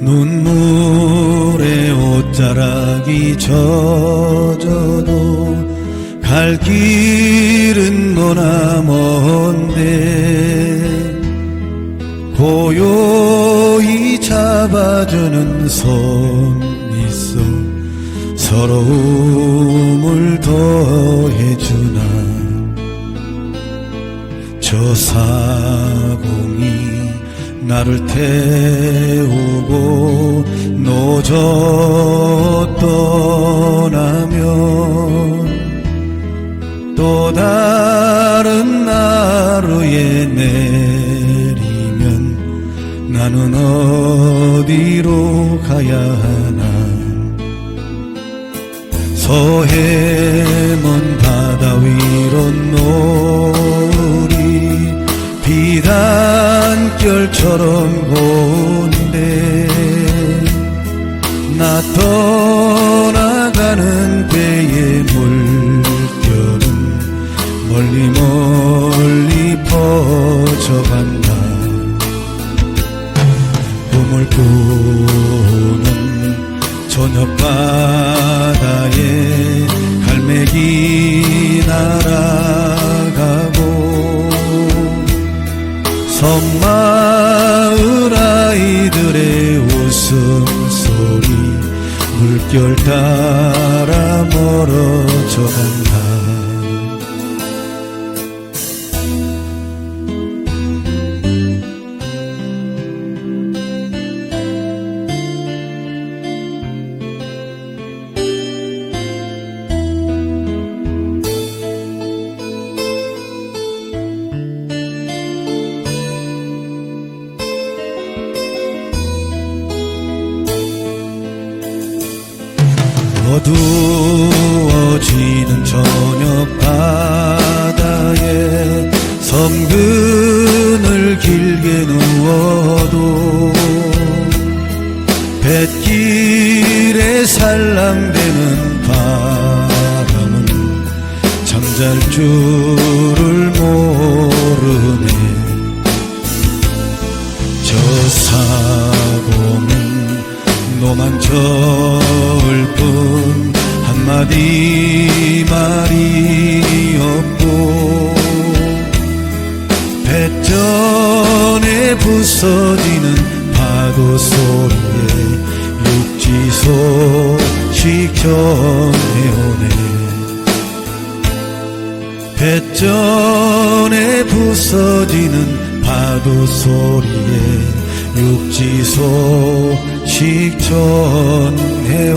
눈물에 옷자락이 젖어도 갈 길은 머나먼데 고요히 잡아주는 손 있어 서러움을 더해주나 저 사공이 나를 태우고 노저 떠나면 또 다른 하루에 내리면 나는 어디로 가야 하나? 서해먼 바다 위로 노을이 비단결처럼 고운데 나 떠나가는 때의 물결은 멀리 멀리 퍼져간다. 꿈을 꾸는 저녁 바다에 갈매기 날아가고 섬마을 아이들의 웃음소리 물결 따라 멀어져 간다 어두워지는 저녁 바다에 섬근을 길게 누워도 뱃길에 살랑대는 바람은 잠잘 줄을 모르네. 저 사고는 너만 저 부서지는 파도 소리에 육지 소식 전해오네. 배전에 부서지는 파도 소리에 육지 소식 전해오네